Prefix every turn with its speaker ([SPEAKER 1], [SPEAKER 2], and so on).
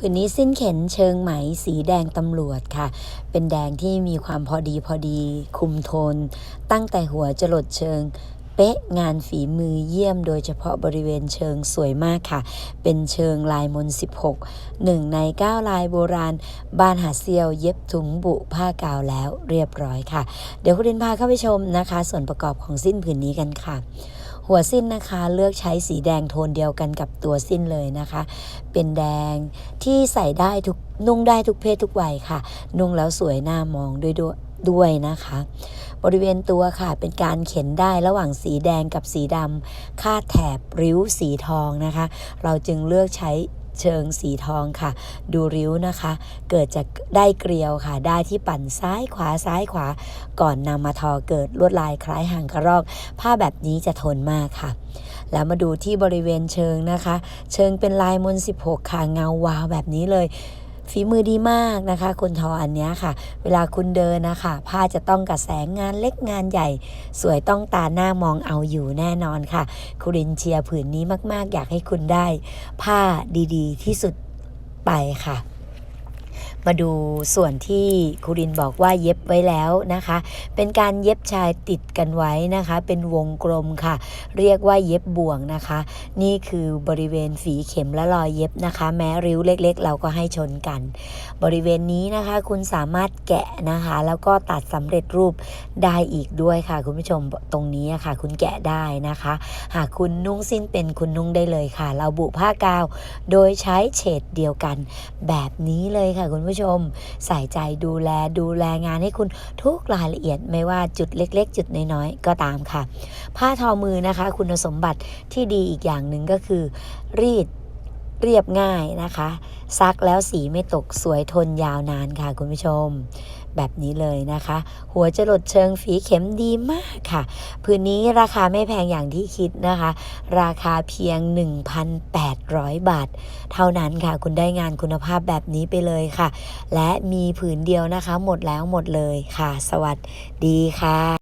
[SPEAKER 1] ผืนนี้สิ้นเข็นเชิงไหมสีแดงตำรวจค่ะ เป็นแดงที่มีความพอดีพอดี คุมโทน ตั้งแต่หัวจรดเชิงเป๊ะงานฝีมือเยี่ยมโดยเฉพาะบริเวณเชิงสวยมากค่ะ เป็นเชิงลายมนต์16หนึ่งใน 9 ลายโบราณบ้านหาเซียว เย็บถุงบุผ้ากาวแล้วเรียบร้อยค่ะ เดี๋ยวคุณดินพาเข้าไปชมนะคะ ส่วนประกอบของสิ้นผืนนี้กันค่ะ หัวสิ้นนะคะเลือกใช้สีแดงโทนเดียวกันกับตัวสิ้นเลยนะคะ เป็นแดงที่ใส่ได้ทุกนุ่งได้ทุกเพศทุกวัยค่ะ นุ่งแล้วสวยน่ามองด้วยด้วยด้วยนะคะ บริเวณตัวค่ะเป็นการเข็นได้ระหว่างสีแดงกับสีดำคาดแถบริ้วสีทองนะคะ เราจึงเลือกใช้ เชิงสีทองค่ะ ดูริ้วนะคะ เกิดจากได้เกลียวค่ะ ได้ที่ปั่นซ้ายขวาซ้ายขวา ก่อนนำมาทอเกิดลวดลายคล้ายหางกระรอก ผ้าแบบนี้จะทนมากค่ะ แล้วมาดูที่บริเวณเชิงนะคะ เชิงเป็นลายมน 16 ค่ะเงาวาวแบบนี้เลย ฝีมือดีมากนะคะ คุณทออันเนี้ยค่ะ เวลาคุณเดินนะคะผ้าจะต้องกระแสงงานเล็กงานใหญ่ สวยต้องตาหน้ามองเอาอยู่แน่นอนค่ะคุรินเชียร์ผืนนี้มากๆ อยากให้คุณได้ ผ้าดีๆ ที่สุดไปค่ะ มาดูส่วนที่ครูรินบอกว่าเย็บไว้แล้วนะคะ เป็นการเย็บชายติดกันไว้นะคะ เป็นวงกลมค่ะ เรียกว่าเย็บบ่วงนะคะ นี่คือบริเวณฝีเข็มและรอยเย็บนะคะ แม้ริ้วเล็ก ๆ เราก็ให้ชนกัน บริเวณนี้นะคะ คุณสามารถแกะนะคะ แล้วก็ตัดสำเร็จรูปได้อีกด้วยค่ะ คุณผู้ชมตรงนี้ค่ะ คุณแกะได้นะคะ หากคุณนุ่งสิ้นเป็นคุณนุ่งได้เลยค่ะ เราบุผ้ากาว โดยใช้เฉดเดียวกัน แบบนี้เลยค่ะคุณผู้ชม ใส่ใจดูแลดูแลงานให้คุณทุกรายละเอียดไม่ว่าจุดเล็ก ๆ จุดน้อยๆก็ตามค่ะ ผ้าทอมือนะคะ คุณสมบัติที่ดีอีกอย่างหนึ่งก็คือ รีดเรียบง่ายนะคะ ซักแล้วสีไม่ตกสวยทนยาวนานค่ะคุณผู้ชม แบบนี้เลยนะคะ หัวจรดเชิงฝีเข็มดีมากค่ะ พื้นนี้ราคาไม่แพงอย่างที่คิดนะคะ ราคาเพียง 1,800 บาท เท่านั้นค่ะ คุณได้งานคุณภาพแบบนี้ไปเลยค่ะ และมีผืนเดียวนะคะ หมดแล้วหมดเลยค่ะ สวัสดีค่ะ